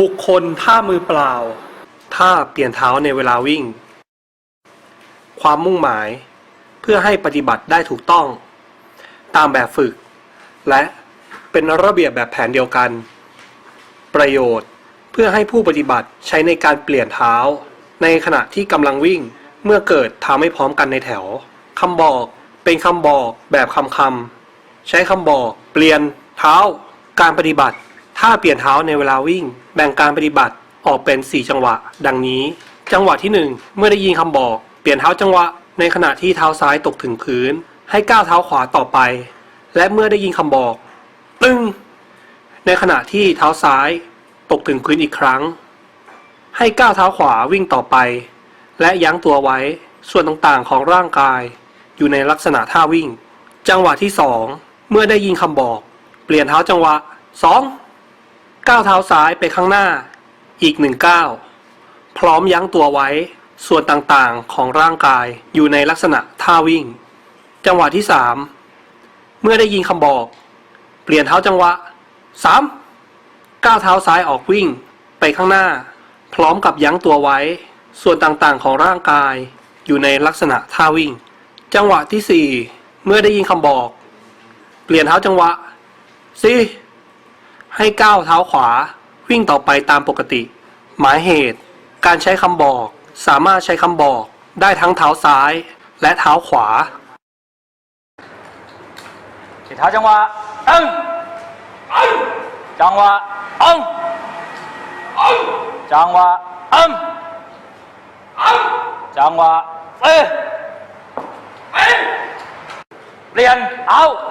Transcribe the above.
บุคคลท่ามือเปล่า ท่าเปลี่ยนเท้าในเวลาวิ่ง ความมุ่งหมายเพื่อให้ปฏิบัติได้ถูกต้อง ตามแบบฝึก และเป็นระเบียบแบบแผนเดียวกัน ประโยชน์เพื่อให้ผู้ปฏิบัติใช้ในการเปลี่ยนเท้า ในขณะที่กำลังวิ่งเมื่อเกิดเท้าไม่พร้อมกันในแถวคำบอกเป็นคำบอกแบบคำคำใช้คำบอก เปลี่ยนเท้า การปฏิบัติ ถ้าเปลี่ยนเท้าในเวลาวิ่ง แบ่งการปฏิบัติออกเป็น 4 จังหวะ ดังนี้ จังหวะที่ 1 เมื่อได้ยินคำบอก เปลี่ยนเท้าจังหวะ ในขณะที่เท้าซ้ายตกถึงพื้น ให้ก้าวเท้าขวาต่อไป และเมื่อได้ยินคำบอกตึงในขณะที่เท้าซ้าย ตกถึงพื้นอีกครั้ง ให้ก้าวเท้าขวาวิ่งต่อไป และยั้งตัวไว้ส่วนต่างๆของร่างกาย อยู่ในลักษณะท่าวิ่ง จังหวะที่สองเมื่อได้ยินคำบอก เปลี่ยนเท้าจังหวะสอง ก้าวเท้าซ้ายไปข้างหน้า อีกหนึ่งก้าวพร้อมยั้งตัวไว้ ส่วนต่างๆของร่างกายอยู่ในลักษณะท่าวิ่ง จังหวะที่สามเมื่อได้ยินคำบอก เปลี่ยนเท้าจังหวะสามก้าวเท้าซ้ายออกวิ่งไปข้างหน้า พร้อมกับยั้งตัวไว้ ส่วนต่างๆของร่างกาย อยู่ในลักษณะท่าวิ่ง จังหวะที่สี่เมื่อได้ยินคำบอก เปลี่ยนเท้าจังหวะสี่ ให้ก้าวเท้าขวา วิ่งต่อไปตามปกติ หมายเหตุ การใช้คำบอก สามารถใช้คำบอก ได้ทั้งเท้าซ้าย และเท้าขวา chỉ tháo trong hoa ưng trong hoa ưng trong hoa ưng trong hoa ê liền áo